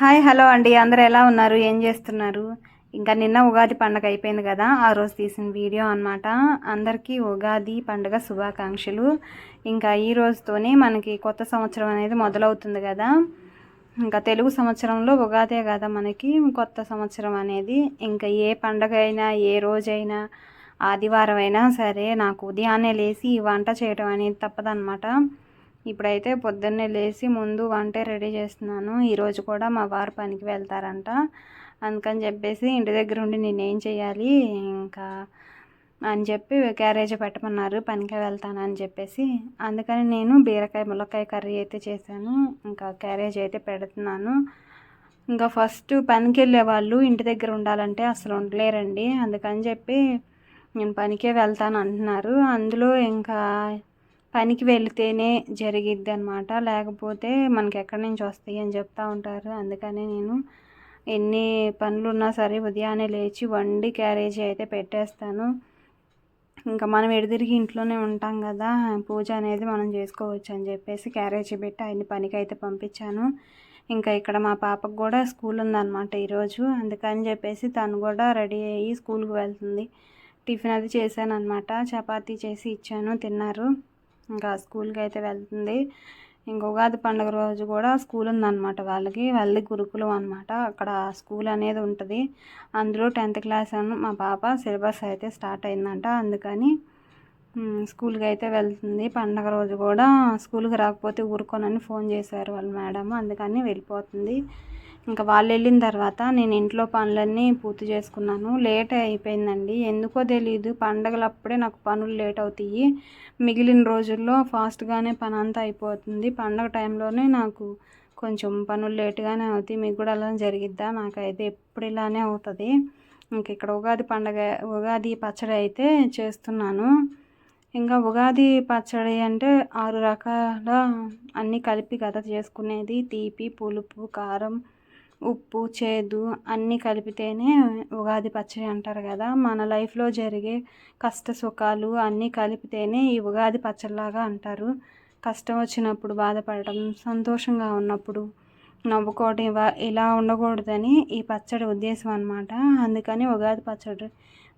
Hi hello అండి. అందరూ ఎలా ఉన్నారు? ఏం చేస్తున్నారు? ఇంకా నిన్న ఉగాది పండగ అయిపోయింది కదా ఆ రోజు తీసిన వీడియో అన్నమాట. అందరికీ ఉగాది పండుగ శుభాకాంక్షలు. ఇంకా ఈ రోజుతోనే మనకి కొత్త సంవత్సరం అనేది మొదలవుతుంది కదా. ఇంకా తెలుగు సంవత్సరంలో ఉగాదే కదా మనకి కొత్త సంవత్సరం అనేది. ఇంకా ఏ పండగ అయినా ఏ రోజైనా ఆదివారం అయినా సరే నాకు ఉదయాన్నే లేచి ఈ వంట చేయడం అనేది తప్పదన్నమాట. ఇప్పుడైతే పొద్దున్నే లేచి ముందు వంట రెడీ చేస్తున్నాను. ఈరోజు కూడా మా వారు పనికి వెళ్తారంట. అందుకని చెప్పేసి ఇంటి దగ్గర ఉండి నేను ఏం చేయాలి? ఇంకా అని చెప్పి క్యారేజ్ పెట్టమన్నారు. పనికి వెళ్తాను అని చెప్పేసి. అందుకని నేను బీరకాయ ములక్కాయ కర్రీ అయితే చేశాను. ఇంకా క్యారేజ్ అయితే పెడుతున్నాను. ఇంకా ఫస్ట్ పనికి వెళ్ళే వాళ్ళు ఇంటి దగ్గర ఉండాలంటే అసలు ఉండలేరండి. అందుకని చెప్పి నేను పనికే వెళ్తాను అంటున్నారు. అందులో ఇంకా పనికి వెళితేనే జరిగిద్ది అనమాట లేకపోతే మనకి ఎక్కడి నుంచి వస్తాయి అని చెప్తా ఉంటారు. అందుకని నేను ఎన్ని పనులు ఉన్నా సరే ఉదయాన్నే లేచి వండి క్యారేజీ అయితే పెట్టేస్తాను. ఇంకా మనం ఎడిదిరిగి ఇంట్లోనే ఉంటాం కదా పూజ అనేది మనం చేసుకోవచ్చు అని చెప్పేసి క్యారేజీ పెట్టి ఆయన పనికి అయితే పంపించాను. ఇంకా ఇక్కడ మా పాపకు కూడా స్కూల్ ఉందన్నమాట ఈరోజు. అందుకని చెప్పేసి తను కూడా రెడీ అయ్యి స్కూల్కి వెళ్తుంది. టిఫిన్ అది చేశాను అనమాట చపాతీ చేసి ఇచ్చాను తిన్నారు. ఇంకా స్కూల్కి అయితే వెళ్తుంది. ఇంక ఉగాది పండుగ రోజు కూడా స్కూల్ ఉందన్నమాట వాళ్ళకి. వాళ్ళది గురుకులం అనమాట అక్కడ స్కూల్ అనేది ఉంటుంది. అందులో టెన్త్ క్లాస్ అని మా పాప సిలబస్ అయితే స్టార్ట్ అయిందంట. అందుకని స్కూల్కి అయితే వెళ్తుంది. పండగ రోజు కూడా స్కూల్కి రాకపోతే ఊరుకోనని ఫోన్ చేశారు వాళ్ళ మేడం. అందుకని వెళ్ళిపోతుంది. ఇంకా వాళ్ళు వెళ్ళిన తర్వాత నేను ఇంట్లో పనులన్నీ పూర్తి చేసుకున్నాను. లేట్ అయిపోయిందండి. ఎందుకో తెలియదు పండగలప్పుడే నాకు పనులు లేట్ అవుతాయి. మిగిలిన రోజుల్లో ఫాస్ట్గానే పని అంతా అయిపోతుంది. పండగ టైంలోనే నాకు కొంచెం పనులు లేట్గానే అవుతాయి. మీకు కూడా అలా జరిగిద్దా? నాకైతే ఎప్పుడు ఇలానే అవుతుంది. ఇంక ఇక్కడ ఉగాది పండగ ఉగాది పచ్చడి అయితే చేస్తున్నాను. ఇంకా ఉగాది పచ్చడి అంటే ఆరు రకాల అన్నీ కలిపి కదా చేసుకునేది. తీపి పులుపు కారం ఉప్పు చేదు అన్నీ కలిపితేనే ఉగాది పచ్చడి అంటారు కదా. మన లైఫ్లో జరిగే కష్ట సుఖాలు అన్నీ కలిపితేనే ఈ ఉగాది పచ్చడిలాగా అంటారు. కష్టం వచ్చినప్పుడు బాధపడటం సంతోషంగా ఉన్నప్పుడు నవ్వుకోవడం ఇలా ఉండకూడదని ఈ పచ్చడి ఉద్దేశం అనమాట అందుకని ఉగాది పచ్చడి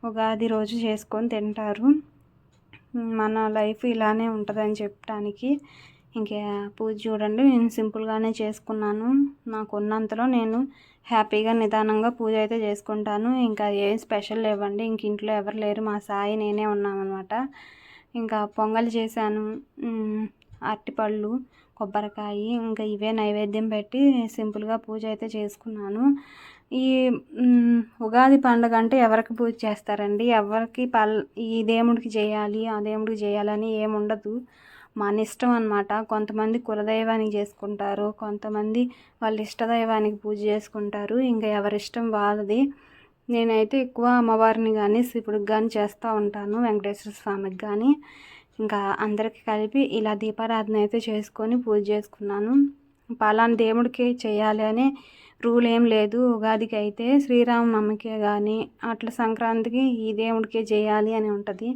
ఉగాది రోజు చేసుకొని తింటారు. మన లైఫ్ ఇలానే ఉంటుందని చెప్పడానికి ఇంకా పూజ చూడండి నేను సింపుల్గానే చేసుకున్నాను. నాకు ఉన్నంతలో నేను హ్యాపీగా నిదానంగా పూజ అయితే చేసుకుంటాను. ఇంకా ఏం స్పెషల్ లేవండి ఇంక ఇంట్లో ఎవరు లేరు. మా సాయి నేనే ఉన్నామన్నమాట. ఇంకా పొంగల్ చేశాను. అరటిపళ్ళు కొబ్బరికాయ ఇంకా ఇవే నైవేద్యం పెట్టి సింపుల్గా పూజ అయితే చేసుకున్నాను. ఈ ఉగాది పండుగ అంటే ఎవరికి పూజ చేస్తారండి? ఎవరికి పల్ ఈ దేవుడికి చేయాలి ఆ దేవుడికి చేయాలని ఏముండదు. మన ఇష్టం అనమాట కొంతమంది కులదైవానికి చేసుకుంటారు కొంతమంది వాళ్ళ ఇష్టదైవానికి పూజ చేసుకుంటారు. ఇంకా ఎవరిష్టం వాళ్ళది. నేనైతే ఎక్కువ అమ్మవారిని కానీ శివుడికి కానీ చేస్తూ ఉంటాను వెంకటేశ్వర స్వామికి కానీ ఇంకా అందరికి కలిపి ఇలా దీపారాధన అయితే చేసుకొని పూజ చేసుకున్నాను. పలానా దేవుడికి చేయాలి అనే రూల్ ఏం లేదు. ఉగాదికి అయితే శ్రీరామనవమికే కానీ అట్లా సంక్రాంతికి ఈ దేవుడికే చేయాలి అని ఉంటుంది.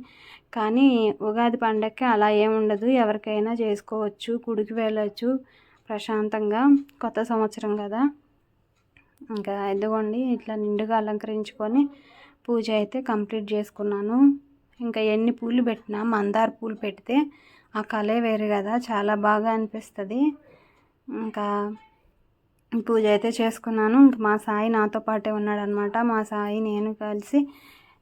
కానీ ఉగాది పండగకి అలా ఏముండదు ఎవరికైనా చేసుకోవచ్చు గుడికి వెళ్ళచ్చు ప్రశాంతంగా కొత్త సంవత్సరం కదా. ఇంకా ఎదుగోండి ఇట్లా నిండుగా అలంకరించుకొని పూజ అయితే కంప్లీట్ చేసుకున్నాను. ఇంకా ఎన్ని పూలు పెట్టినా మందార పూలు పెడితే ఆ కళే వేరు కదా. చాలా బాగా అనిపిస్తుంది. ఇంకా పూజ అయితే చేసుకున్నాను. ఇంక మా సాయి నాతో పాటే ఉన్నాడనమాట. మా సాయి నేను కలిసి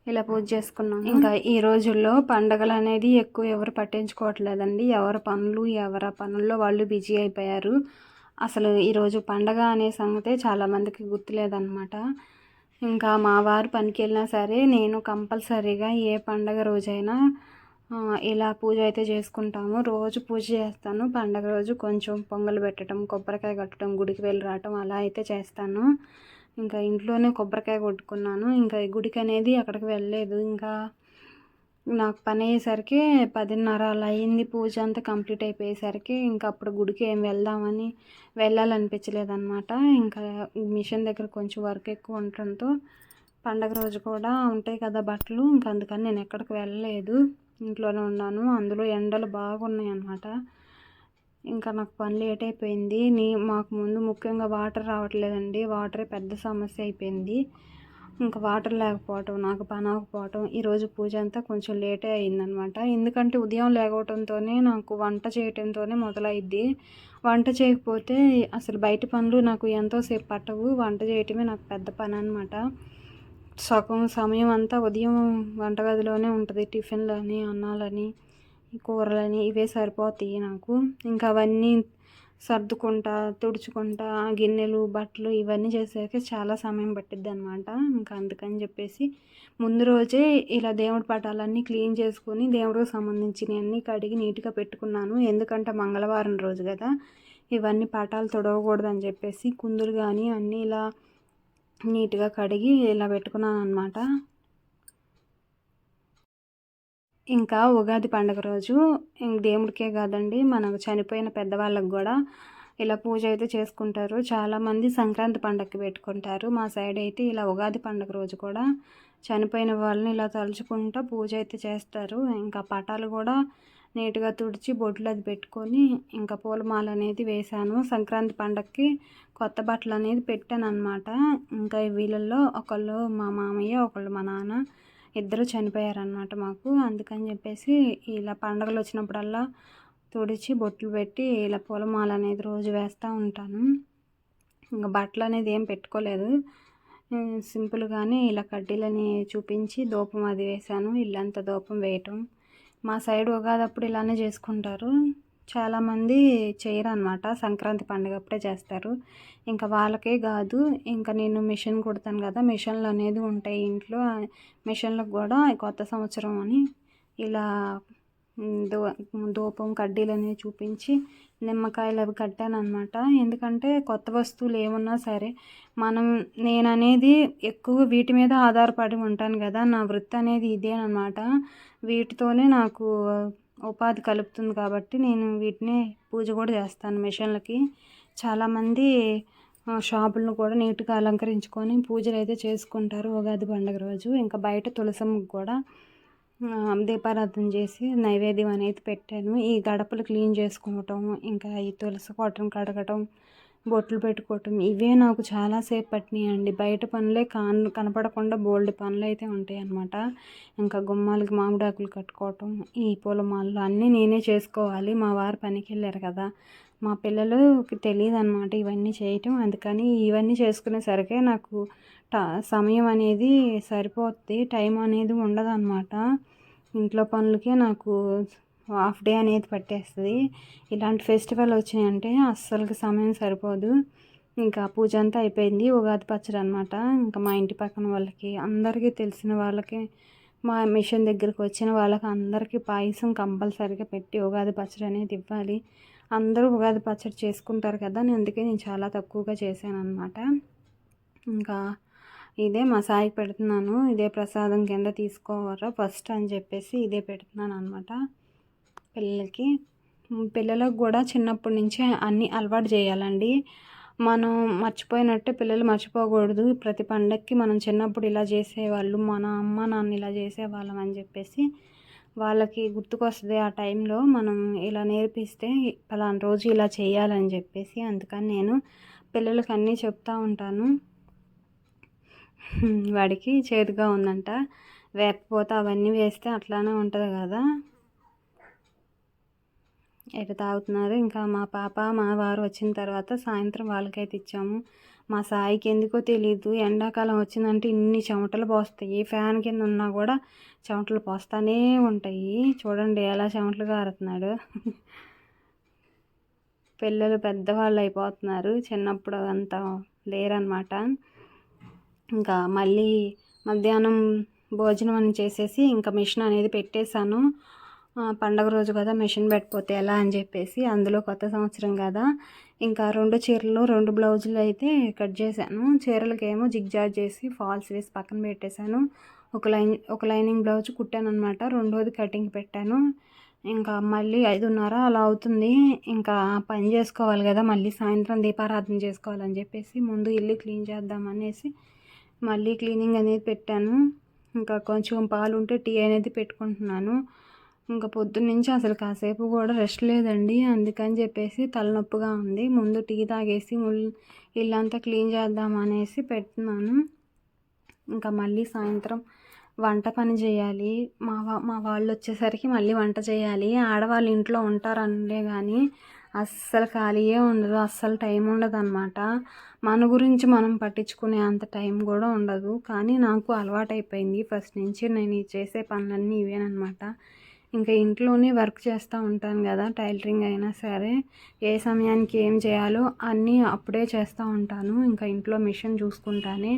ఇలా పూజ చేసుకున్నాను ఇంకా ఈ రోజుల్లో పండగలు అనేది ఎక్కువ ఎవరు పట్టించుకోవట్లేదండి. ఎవరి పనులు ఎవరి పనుల్లో వాళ్ళు బిజీ అయిపోయారు. అసలు ఈరోజు పండగ అనే సంగతే చాలామందికి గుర్తులేదన్నమాట ఇంకా మా వారు పనికి వెళ్ళినా సరే నేను కంపల్సరీగా ఏ పండగ రోజైనా ఇలా పూజ అయితే చేసుకుంటాము. రోజు పూజ చేస్తాను. పండగ రోజు కొంచెం పొంగలు పెట్టడం కొబ్బరికాయ కట్టడం గుడికి వెళ్ళి రావటం అలా అయితే చేస్తాను. ఇంకా ఇంట్లోనే కొబ్బరికాయ కొట్టుకున్నాను. ఇంకా గుడికి అనేది అక్కడికి వెళ్ళలేదు. ఇంకా నాకు పని అయ్యేసరికి పదిన్నర అలా అయింది. పూజ అంతా కంప్లీట్ అయిపోయేసరికి ఇంకా అప్పుడు గుడికి ఏం వెళ్దామని వెళ్ళాలనిపించలేదన్నమాట. ఇంకా మిషన్ దగ్గర కొంచెం వర్క్ ఎక్కువ ఉండటంతో పండగ రోజు కూడా ఉంటాయి కదా బట్టలు. ఇంకా అందుకని నేను ఎక్కడికి వెళ్ళలేదు. ఇంట్లోనే ఉన్నాను. అందులో ఎండలు బాగున్నాయి అన్నమాట ఇంకా నాకు పని లేట్ అయిపోయింది. నీ మాకు ముందు ముఖ్యంగా వాటర్ రావట్లేదండి. వాటరే పెద్ద సమస్య అయిపోయింది. ఇంకా వాటర్ లేకపోవటం నాకు పని అవ్వకపోవటం ఈరోజు పూజ అంతా కొంచెం లేటే అయిందనమాట ఎందుకంటే ఉదయం లేకపోవటంతోనే నాకు వంట చేయటంతోనే మొదలైద్ది. వంట చేయకపోతే అసలు బయట పనులు నాకు ఎంతోసేపు పట్టవు. వంట చేయటమే నాకు పెద్ద పని అనమాట సగం సమయం అంతా ఉదయం వంటగదిలోనే ఉంటుంది. టిఫిన్లని అన్నాలని కూరలని ఇవే సరిపోతాయి నాకు. ఇంకా అవన్నీ సర్దుకుంటా తుడుచుకుంటా గిన్నెలు బట్టలు ఇవన్నీ చేసేకి చాలా సమయం పట్టిద్ది అనమాట ఇంకా అందుకని చెప్పేసి ముందు రోజే ఇలా దేవుడి పటాలన్నీ క్లీన్ చేసుకొని దేవుడికి సంబంధించినవన్నీ కడిగి నీట్గా పెట్టుకున్నాను. ఎందుకంటే మంగళవారం రోజు కదా. ఇవన్నీ పటాలు తొడవకూడదు అని చెప్పేసి కుందులు కానీ అన్నీ ఇలా నీట్గా కడిగి ఇలా పెట్టుకున్నాను అనమాట ఇంకా ఉగాది పండుగ రోజు దేవుడికే కాదండి మనకు చనిపోయిన పెద్దవాళ్ళకు కూడా ఇలా పూజ అయితే చేసుకుంటారు. చాలామంది సంక్రాంతి పండగకి పెట్టుకుంటారు. మా సైడ్ అయితే ఇలా ఉగాది పండుగ రోజు కూడా చనిపోయిన వాళ్ళని ఇలా తలుచుకుంటూ పూజ అయితే చేస్తారు. ఇంకా పటాలు కూడా నీట్గా తుడిచి బొడ్లు అది పెట్టుకొని ఇంకా పూలమాల అనేది వేశాను. సంక్రాంతి పండగకి కొత్త బట్టలు అనేది పెట్టాను అనమాట ఇంకా వీళ్ళల్లో ఒకళ్ళు మా మామయ్య ఒకళ్ళు మా నాన్న ఇద్దరు చనిపోయారనమాట మాకు. అందుకని చెప్పేసి ఇలా పండగలు వచ్చినప్పుడల్లా తుడిచి బొట్లు పెట్టి ఇలా పూలమాల అనేది రోజు వేస్తూ ఉంటాను. ఇంకా బట్టలు అనేది ఏం పెట్టుకోలేదు. సింపుల్గానే ఇలా కడ్డీలని చూపించి దూపం అది వేశాను. ఇల్లంతా దూపం వేయటం. మా సైడ్ ఉగాదప్పుడు ఇలానే చేసుకుంటారు. చాలామంది చేయరు అనమాట సంక్రాంతి పండుగ అప్పుడే చేస్తారు. ఇంకా వాళ్ళకే కాదు ఇంకా నేను మిషన్ కుడతాను కదా మిషన్లు అనేది ఉంటాయి ఇంట్లో. మిషన్లకు కూడా కొత్త సంవత్సరం అని ఇలా దో దూపం కడ్డీలు అనేవి చూపించి నిమ్మకాయలు అవి కట్టాను అనమాట ఎందుకంటే కొత్త వస్తువులు ఏమున్నా సరే మనం నేను అనేది ఎక్కువ వీటి మీద ఆధారపడి ఉంటాను కదా. నా వృత్తి అనేది ఇదేనమాట వీటితోనే నాకు ఉపాధి కలుపుతుంది కాబట్టి నేను వీటిని పూజ కూడా చేస్తాను మిషన్లకి. చాలామంది షాపులను కూడా నీట్గా అలంకరించుకొని పూజలు అయితే చేసుకుంటారు ఉగాది పండుగ రోజు. ఇంకా బయట తులసమ్మకు కూడా దీపారాధన చేసి నైవేద్యం అనేది పెట్టాను. ఈ గడపలు క్లీన్ చేసుకోవటం ఇంకా ఈ తులసి కోటను కడగటం బొట్లు పెట్టుకోవటం ఇవే నాకు చాలాసేపు పట్టినాయి అండి బయట పనులే కాన్ కనపడకుండా బోల్డ్ పనులు అయితే ఉంటాయి అన్నమాట. ఇంకా గుమ్మాలకి మామిడాకులు కట్టుకోవటం ఈ పూలమాలలు అన్నీ నేనే చేసుకోవాలి. మా వారు పనికి వెళ్ళారు కదా. మా పిల్లలకి తెలియదు అనమాట ఇవన్నీ చేయటం. అందుకని ఇవన్నీ చేసుకునేసరికి నాకు సమయం అనేది సరిపోద్ది టైం అనేది ఉండదు అనమాట ఇంట్లో పనులకే నాకు హాఫ్ డే అనేది పట్టేస్తుంది. ఇలాంటి ఫెస్టివల్ వచ్చినాయంటే అస్సలకి సమయం సరిపోదు. ఇంకా పూజ అంతా అయిపోయింది ఉగాది పచ్చడి అనమాట. ఇంకా మా ఇంటి పక్కన వాళ్ళకి అందరికీ తెలిసిన వాళ్ళకి మా మిషన్ దగ్గరికి వచ్చిన వాళ్ళకి అందరికీ పాయసం కంపల్సరీగా పెట్టి ఉగాది పచ్చడి అనేది ఇవ్వాలి. అందరూ ఉగాది పచ్చడి చేసుకుంటారు కదా నేను అందుకే నేను చాలా తక్కువగా చేశాను అనమాట ఇంకా ఇదే మా పెడుతున్నాను. ఇదే ప్రసాదం కింద తీసుకోవరా ఫస్ట్ అని చెప్పేసి ఇదే పెడుతున్నాను అనమాట పిల్లలకి. పిల్లలకు కూడా చిన్నప్పటి నుంచే అన్నీ అలవాటు చేయాలండి. మనం మర్చిపోయినట్టే పిల్లలు మర్చిపోకూడదు. ప్రతి పండక్కి మనం చిన్నప్పుడు ఇలా చేసేవాళ్ళు మన అమ్మ నాన్న ఇలా చేసేవాళ్ళం అని చెప్పేసి వాళ్ళకి గుర్తుకొస్తుంది ఆ టైంలో మనం ఇలా నేర్పిస్తే పలానా రోజు ఇలా చేయాలని చెప్పేసి అందుకని నేను పిల్లలకి అన్నీ చెప్తూ ఉంటాను. వాడికి చేదుగా ఉందంట. వేపపోతే అవన్నీ వేస్తే అట్లానే ఉంటుంది కదా. ఎటు తాగుతున్నారు? ఇంకా మా పాప మా వారు వచ్చిన తర్వాత సాయంత్రం వాళ్ళకైతే ఇచ్చాము. మా సాయికి ఎందుకో తెలియదు ఎండాకాలం వచ్చిందంటే ఇన్ని చెమటలు పోస్తాయి. ఫ్యాన్ కింద ఉన్నా కూడా చెమటలు పోస్తానే ఉంటాయి. చూడండి ఎలా చెమటలు కారుతున్నాడు పిల్లలు పెద్దవాళ్ళు అయిపోతున్నారు. చిన్నప్పుడు అంతా లేరనమాట ఇంకా మళ్ళీ మధ్యాహ్నం భోజనం అని చేసేసి ఇంకా మిషన్ అనేది పెట్టేశాను. పండగ రోజు కదా మిషన్ పెట్టిపోతే ఎలా అని చెప్పేసి అందులో కొత్త సంవత్సరం కదా. ఇంకా రెండు చీరలు రెండు బ్లౌజులు అయితే కట్ చేశాను. చీరలకేమో జిగ్జాగ్ చేసి ఫాల్స్ వేసి పక్కన పెట్టేశాను. ఒక లైన్ ఒక లైనింగ్ బ్లౌజ్ కుట్టాను అనమాట రెండోది కటింగ్ పెట్టాను. ఇంకా మళ్ళీ ఐదున్నర అలా అవుతుంది. ఇంకా పని చేసుకోవాలి కదా మళ్ళీ సాయంత్రం దీపారాధన చేసుకోవాలని చెప్పేసి ముందు ఇల్లు క్లీన్ చేద్దాం అనేసి మళ్ళీ క్లీనింగ్ అనేది పెట్టాను. ఇంకా కొంచెం పాలు ఉంటే టీ అనేది పెట్టుకుంటున్నాను. ఇంకా పొద్దున్నుంచి అసలు కాసేపు కూడా రెస్ట్ లేదండి. అందుకని చెప్పేసి తలనొప్పిగా ఉంది. ముందు టీ తాగేసి ఇల్లంతా క్లీన్ చేద్దాం అనేసి పెట్టున్నాను. ఇంకా మళ్ళీ సాయంత్రం వంట పని చేయాలి. మా మా వాళ్ళు వచ్చేసరికి మళ్ళీ వంట చేయాలి. ఆడవాళ్ళు ఇంట్లో ఉంటారనులే కానీ అస్సలు ఖాళీయే ఉండదు అస్సలు టైం ఉండదు అనమాట మన గురించి మనం పట్టించుకునే అంత టైం కూడా ఉండదు. కానీ నాకు అలవాటైపోయింది. ఫస్ట్ నుంచి నేను చేసే పనులన్నీ ఇవేనమాట ఇంకా ఇంట్లోనే వర్క్ చేస్తూ ఉంటాను కదా టైలరింగ్ అయినా సరే. ఏ సమయానికి ఏం చేయాలో అన్నీ అప్పుడే చేస్తూ ఉంటాను. ఇంకా ఇంట్లో మిషన్ చూసుకుంటానే.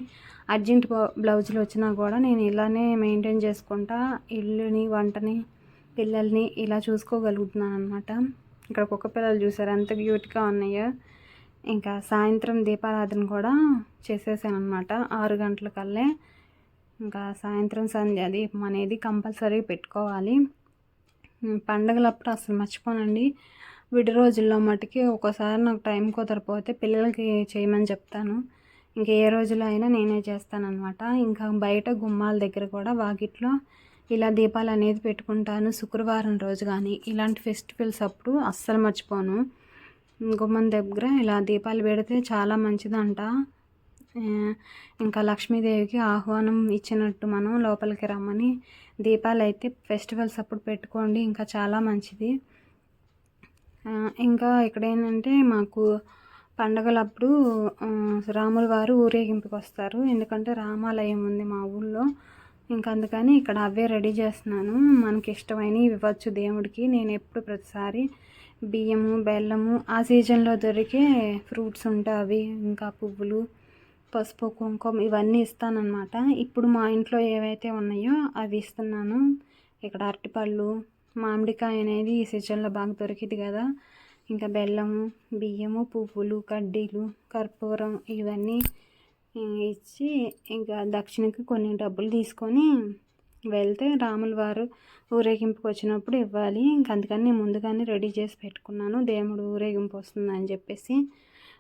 అర్జెంట్ బ్లౌజులు వచ్చినా కూడా నేను ఇలానే మెయింటైన్ చేసుకుంటా. ఇల్లుని వంటని పిల్లల్ని ఇలా చూసుకోగలుగుతున్నాను అనమాట ఇక్కడ కుక్క పిల్లలు చూసారు. ఎంత క్యూట్గా ఉన్నాయో. ఇంకా సాయంత్రం దీపారాధన కూడా చేసేసాను అనమాట ఆరు గంటల కల్లే. ఇంకా సాయంత్రం సంధ్య దీపం అనేది కంపల్సరీ పెట్టుకోవాలి. పండగలప్పుడు అసలు మర్చిపోనండి. విడి రోజుల్లో మటుకి ఒక్కోసారి నాకు టైం కుదరపోతే పిల్లలకి చేయమని చెప్తాను. ఇంకా ఏ రోజులో అయినా నేనే చేస్తానన్నమాట. ఇంకా బయట గుమ్మాల దగ్గర కూడా వాకిట్లో ఇలా దీపాలు అనేది పెట్టుకుంటాను. శుక్రవారం రోజు కానీ ఇలాంటి ఫెస్టివల్స్ అప్పుడు అస్సలు మర్చిపోను. గుమ్మం దగ్గర ఇలా దీపాలు పెడితే చాలా మంచిదంట. ఇంకా లక్ష్మీదేవికి ఆహ్వానం ఇచ్చినట్టు మనం లోపలికి రమ్మని దీపాలు అయితే ఫెస్టివల్స్ అప్పుడు పెట్టుకోండి ఇంకా చాలా మంచిది. ఇంకా ఇక్కడ ఏంటంటే మాకు పండగలప్పుడు రాముల వారు ఊరేగింపుకి వస్తారు. ఎందుకంటే రామాలయం ఉంది మా ఊళ్ళో. ఇంకా అందుకని ఇక్కడ అవే రెడీ చేస్తున్నాను. మనకి ఇష్టమైనవి ఇవ్వచ్చు దేవుడికి. నేను ఎప్పుడు ప్రతిసారి బియ్యము బెల్లము ఆ సీజన్లో దొరికే ఫ్రూట్స్ ఉంటాయి అవి ఇంకా పువ్వులు పసుపు కుంకుమ ఇవన్నీ ఇస్తానన్నమాట. ఇప్పుడు మా ఇంట్లో ఏవైతే ఉన్నాయో అవి ఇస్తున్నాను. ఇక్కడ అరటిపళ్ళు మామిడికాయ అనేది ఈ సీజన్లో బాగా దొరికింది కదా. ఇంకా బెల్లము బియ్యము పువ్వులు కడ్డీలు కర్పూరం ఇవన్నీ ఇచ్చి ఇంకా దక్షిణకి కొన్ని డబ్బులు తీసుకొని వెళ్తే రాముల వారు ఊరేగింపుకి వచ్చినప్పుడు ఇవ్వాలి. ఇంక అందుకని నేను ముందుగానే రెడీ చేసి పెట్టుకున్నాను. దేవుడు ఊరేగింపు వస్తుందని చెప్పేసి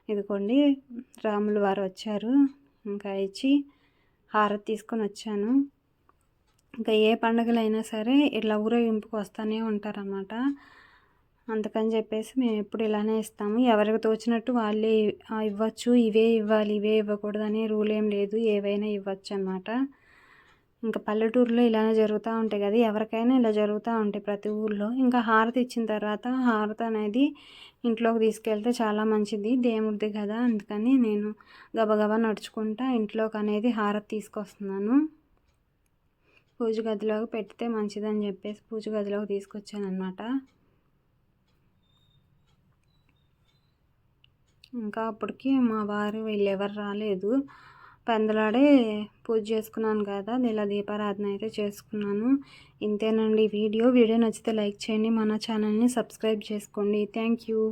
ఇదిగోండి రాములు వారు వచ్చారు. ఇంకా ఇచ్చి హారతి తీసుకొని వచ్చాను. ఇంకా ఏ పండుగలైనా సరే ఇట్లా ఊరేగింపుకు వస్తూనే ఉంటారన్నమాట. అందుకని చెప్పేసి మేము ఎప్పుడు ఇలానే ఇస్తాము. ఎవరికి తోచినట్టు వాళ్ళే ఇవ్వచ్చు. ఇవే ఇవ్వాలి ఇవే ఇవ్వకూడదని రూల్ ఏం లేదు. ఏవైనా ఇవ్వచ్చు అనమాట ఇంకా పల్లెటూరులో ఇలానే జరుగుతూ ఉంటాయి కదా. ఎవరికైనా ఇలా జరుగుతూ ఉంటాయి ప్రతి ఊర్లో. ఇంకా హారతి ఇచ్చిన తర్వాత హారతి అనేది ఇంట్లోకి తీసుకెళ్తే చాలా మంచిది. దేవుడిది కదా. అందుకని నేను గబగబా నడుచుకుంటా ఇంట్లోకి అనేది హారతి తీసుకొస్తున్నాను. పూజ గదిలోకి పెడితే మంచిదని చెప్పేసి పూజ గదిలోకి తీసుకొచ్చాను అనమాట ఇంకా అప్పటికి మా వారు వీళ్ళు ఎవరు రాలేదు. పెందలాడే పూజ చేసుకున్నాను కదా ఇలా దీపారాధన అయితే చేసుకున్నాను. ఇంతేనండి వీడియో. వీడియో నచ్చితే లైక్ చేయండి. మన ఛానల్ని సబ్స్క్రైబ్ చేసుకోండి. Thank you.